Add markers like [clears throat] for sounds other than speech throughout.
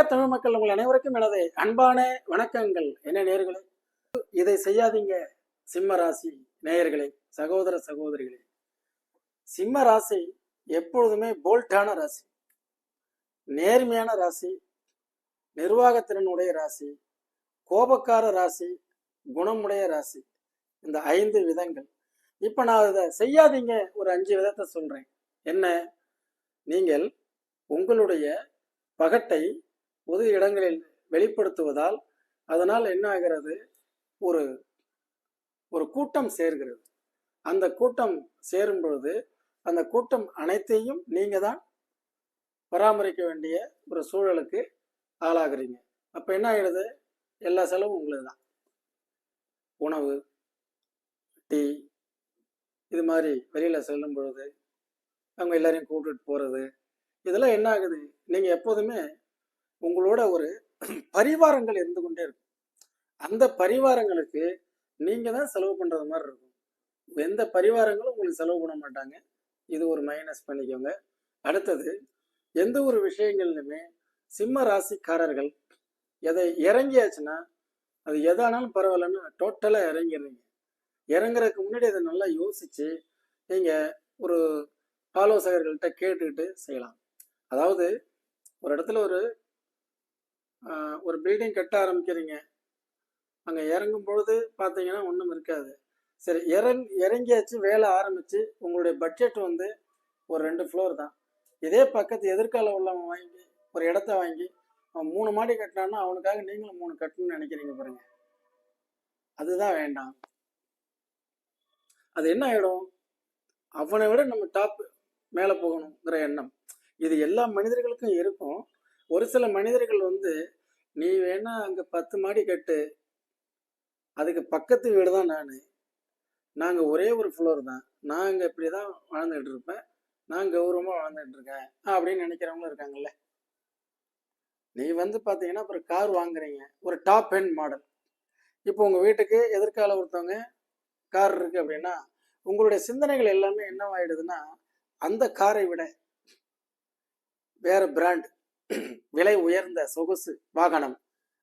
உலக தமிழ் மக்கள் உங்கள் அனைவருக்கும் எனது அன்பான வணக்கங்கள். என்ன நேயர்களே? இதை செய்யாதீங்க சிம்ம ராசி நேயர்களே சகோதர சகோதரிகளே. சிம்ம ராசி எப்பொழுதுமே போல்டான ராசி நேர்மையான ராசி நிர்வாகத்திறனுடைய ராசி கோபக்கார ராசி குணமுடைய ராசி இந்த ஐந்து விதங்கள். இப்போ நான் இதை செய்யாதீங்க ஒரு அஞ்சு விதத்தை சொல்றேன். என்ன? நீங்கள் உங்களுடைய பகட்டை பொது இடங்களில் வெளிப்படுத்துவதால் அதனால் என்ன ஆகிறது? ஒரு ஒரு கூட்டம் சேர்கிறது. அந்த கூட்டம் சேரும் பொழுது அந்த கூட்டம் அனைத்தையும் நீங்க தான் பராமரிக்க வேண்டிய ஒரு சூழலுக்கு ஆளாகிறீங்க. அப்ப என்ன ஆகிடுது எல்லா செலவும் உங்களுக்கு தான். உணவு டீ இது மாதிரி வெளியில செல்லும் பொழுது அவங்க எல்லாரையும் கூப்பிட்டுட்டு போறது இதெல்லாம் என்ன ஆகுது? நீங்க எப்போதுமே உங்களோட ஒரு பரிவாரங்கள் இருந்து கொண்டே இருக்கும். அந்த பரிவாரங்களுக்கு நீங்க தான் செலவு பண்றது மாதிரி இருக்கும். எந்த பரிவாரங்களும் உங்களுக்கு செலவு பண்ண மாட்டாங்க. இது ஒரு மைனஸ் பண்ணிக்கோங்க. அடுத்தது எந்த ஒரு விஷயங்கள்லையுமே சிம்ம ராசிக்காரர்கள் எதை இறங்கியாச்சுன்னா அது எதானாலும் பரவாயில்லன்னு டோட்டலாக இறங்கிடுறீங்க இறங்குறதுக்கு முன்னாடி அதை நல்லா யோசிச்சு நீங்கள் ஒரு ஆலோசகர்கள்ட்ட கேட்டுக்கிட்டு செய்யலாம். அதாவது ஒரு இடத்துல ஒரு ஒரு பில்டிங் கட்ட ஆரம்பிக்கிறீங்க. அங்கே இறங்கும் பொழுது பார்த்தீங்கன்னா ஒன்றும் இருக்காது. சரி இறங் இறங்கியாச்சு வேலை ஆரம்பித்து உங்களுடைய பட்ஜெட் வந்து ஒரு ரெண்டு ஃப்ளோர் தான். இதே பக்கத்து எதிர்கால உள்ளவன் வாங்கி ஒரு இடத்த வாங்கி அவன் மூணு மாடி கட்டினான்னா அவனுக்காக நீங்களும் மூணு கட்டணும்னு நினைக்கிறீங்க பாருங்க. அதுதான் வேண்டாம். அது என்ன ஆகிடும் அவனை விட நம்ம டாப் மேலே போகணுங்கிற எண்ணம். இது எல்லா மனிதர்களுக்கும் இருக்கும். ஒரு சில மனிதர்கள் வந்து நீ வேணா அங்கே பத்து மாடி கட்டு. அதுக்கு பக்கத்து வீடு தான் நான். நாங்கள் ஒரே ஒரு ஃப்ளோர் தான். நான் இங்கே இப்படி தான் வாழ்ந்துகிட்டு இருப்பேன். நான் கௌரவமாக வாழ்ந்துகிட்டு இருக்கேன். அப்படின்னு நினைக்கிறவங்களும் இருக்காங்கல்ல. நீ வந்து பார்த்தீங்கன்னா அப்புறம் கார் வாங்குறீங்க. ஒரு டாப் ஹெண்ட் மாடல் இப்போ உங்கள் வீட்டுக்கு எதிர்கால ஒருத்தவங்க கார் இருக்கு அப்படின்னா உங்களுடைய சிந்தனைகள் எல்லாமே என்னவாயிடுதுன்னா அந்த காரை விட வேற பிராண்ட் [clears throat] விலை உயர்ந்த சொகுசு வாகனம்.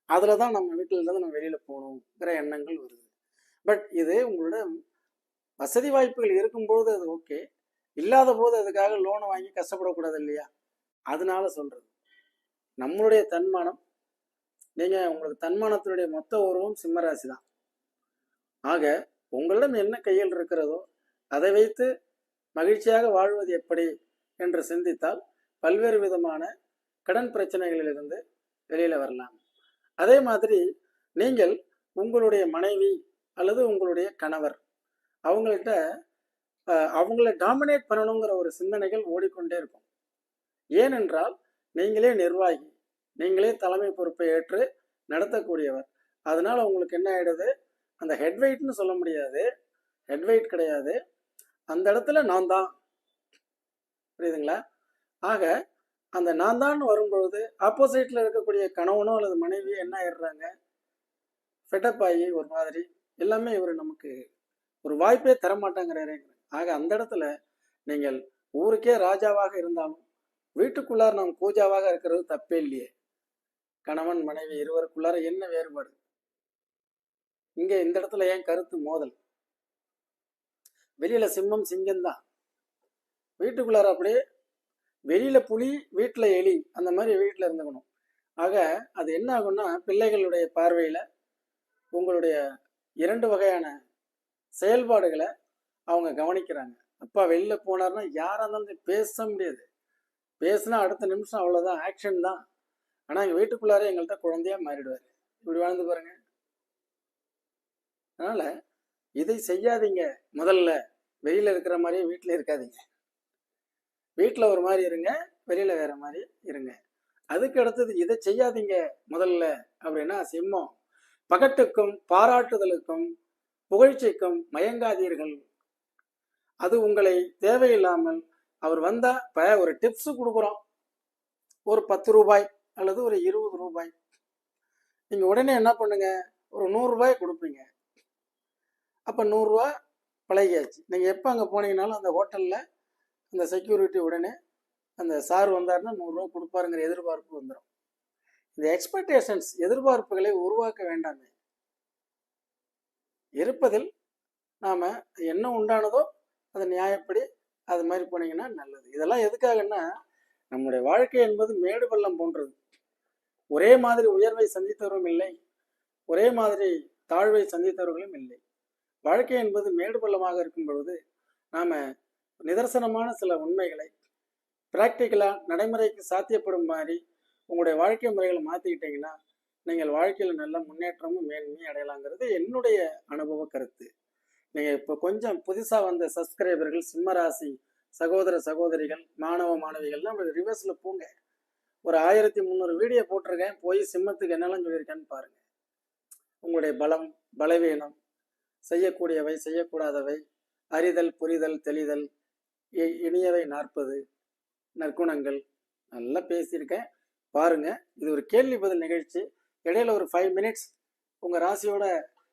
அதில் தான் நம்ம வீட்டில இருந்து நம்ம வெளியில் போகணுங்கிற எண்ணங்கள் வருது. பட் இது உங்களோட வசதி வாய்ப்புகள் இருக்கும்போது அது ஓகே இல்லாத போது அதுக்காக லோனை வாங்கி கஷ்டப்படக்கூடாது இல்லையா? அதனால சொல்கிறது நம்மளுடைய தன்மானம் நீங்கள் உங்களுக்கு தன்மானத்தினுடைய மொத்த உருவம் சிம்மராசி தான் ஆக உங்களிடம் என்ன கையில் இருக்கிறதோ அதை வைத்து மகிழ்ச்சியாக வாழ்வது எப்படி என்று சிந்தித்தால் பல்வேறு விதமான கடன் பிரச்சனைகளிலிருந்து வெளியில் வரலாம். அதே மாதிரி நீங்கள் உங்களுடைய மனைவி அல்லது உங்களுடைய கணவர் அவங்கள்ட்ட அவங்கள டாமினேட் பண்ணணுங்கிற ஒரு சிந்தனைகள் ஓடிக்கொண்டே இருக்கும். ஏனென்றால் நீங்களே நிர்வாகி நீங்களே தலைமை பொறுப்பை ஏற்று நடத்தக்கூடியவர். அதனால் உங்களுக்கு என்ன ஆகிடுது அந்த ஹெட்வெயிட்னு சொல்ல முடியாது. ஹெட்வெயிட் கிடையாது. அந்த இடத்துல நான் தான். புரியுதுங்களா? ஆக அந்த நான் தான் வரும்பொழுது ஆப்போசிட்டில் இருக்கக்கூடிய கணவனோ அல்லது மனைவியோ என்ன ஆயிடுறாங்க? ஃபெட்டப் ஆகி ஒரு மாதிரி எல்லாமே இவர் நமக்கு ஒரு வாய்ப்பே தரமாட்டாங்கிறாரு. ஆக அந்த இடத்துல நீங்கள் ஊருக்கே ராஜாவாக இருந்தாலும் வீட்டுக்குள்ளார் நாம் பூஜாவாக இருக்கிறது தப்பே இல்லையே. கணவன் மனைவி இருவருக்குள்ளார என்ன வேறுபாடு? இங்கே இந்த இடத்துல ஏன் கருத்து மோதல்? வெளியில சிம்மம் சிங்கம் தான் வீட்டுக்குள்ளார அப்படியே வெளியில புலி வீட்டுல எலி அந்த மாதிரி வீட்டுல இருந்துக்கணும். ஆக அது என்ன ஆகும்னா பிள்ளைகளுடைய பார்வையில உங்களுடைய இரண்டு வகையான செயல்பாடுகளை அவங்க கவனிக்கிறாங்க. அப்பா வெளியில போனார்னா யாராக இருந்தாலும் பேச முடியாது. பேசினா அடுத்த நிமிஷம் அவ்வளோதான் ஆக்ஷன் தான். ஆனால் எங்கள் வீட்டுக்குள்ளார எங்கள்கிட்ட குழந்தையா மாறிடுவார். இப்படி வாழ்ந்து பாருங்க. அதனால இதை செய்யாதீங்க முதல்ல. வெளியில இருக்கிற மாதிரியே வீட்டில் இருக்காதீங்க. வீட்டில் ஒரு மாதிரி இருங்க வெளியில் வேற மாதிரி இருங்க. அதுக்கு அடுத்தது இதை செய்யாதீங்க முதல்ல அப்படின்னா சிம்மம். பகட்டுக்கும் பாராட்டுதலுக்கும் புகழ்ச்சிக்கும் மயங்காதீர்கள். அது உங்களை தேவையில்லாமல் அவர் வந்தால் இப்போ ஒரு டிப்ஸ் கொடுக்குறோம். ஒரு பத்து ரூபாய் அல்லது ஒரு இருபது ரூபாய். நீங்கள் உடனே என்ன பண்ணுங்க? ஒரு நூறுரூபாய் கொடுப்பீங்க. அப்போ நூறுரூவா பழகியாச்சு. நீங்கள் எப்போ அங்கே போனீங்கனாலும் அந்த ஹோட்டலில் அந்த செக்யூரிட்டி உடனே அந்த சார் வந்தாருன்னா நூறுரூவா கொடுப்பாருங்கிற எதிர்பார்ப்பு வந்துடும் இந்த எக்ஸ்பெக்டேஷன்ஸ் எதிர்பார்ப்புகளை உருவாக்க வேண்டாமே. இருப்பதில் நாம் என்ன உண்டானதோ அதை நியாயப்படி அது மாதிரி போனீங்கன்னா நல்லது. இதெல்லாம் எதுக்காகன்னா நம்முடைய வாழ்க்கை என்பது மேடு பள்ளம் போன்றது. ஒரே மாதிரி உயர்வை சந்தித்தவரும் இல்லை. ஒரே மாதிரி தாழ்வை சந்தித்தவர்களும் இல்லை. வாழ்க்கை என்பது மேடு பள்ளமாக இருக்கும் பொழுது நாம் நிதர்சனமான சில உண்மைகளை ப்ராக்டிக்கலாக நடைமுறைக்கு சாத்தியப்படும் மாதிரி உங்களுடைய வாழ்க்கை முறைகளை மாற்றிக்கிட்டீங்கன்னா நீங்கள் வாழ்க்கையில் நல்ல முன்னேற்றமும் மேன்மையும் அடையலாங்கிறது என்னுடைய அனுபவ கருத்து. நீங்கள் இப்போ கொஞ்சம் புதுசாக வந்த சப்ஸ்கிரைபர்கள் சிம்மராசி சகோதர சகோதரிகள் மாணவ மாணவிகள்லாம் ரிவர்ஸில் போங்க. ஒரு ஆயிரத்தி முந்நூறு வீடியோ போட்டிருக்கேன் போய் சிம்மத்துக்கு என்னெல்லாம் சொல்லியிருக்கேன்னு பாருங்கள் உங்களுடைய பலம் பலவீனம் செய்யக்கூடியவை செய்யக்கூடாதவை அறிதல் புரிதல் தெளிதல் இனியவை நாற்பது நற்குணங்கள். நல்லா பேசியிருக்கேன். பாருங்க இது ஒரு கேள்வி பதில் நிகழ்ச்சி. இடையில ஒரு ஃபைவ் மினிட்ஸ் உங்கள் ராசியோட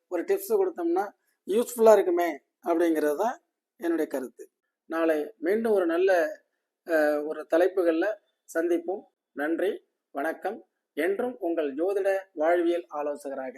ஒரு டிப்ஸ் கொடுத்தோம்னா யூஸ்ஃபுல்லாக இருக்குமே அப்படிங்கிறது தான் என்னுடைய கருத்து. நாளை மீண்டும் ஒரு நல்ல ஒரு தலைப்புகளில் சந்திப்போம். நன்றி வணக்கம். என்றும் உங்கள் ஜோதிட வாழ்வியல் ஆலோசகராக.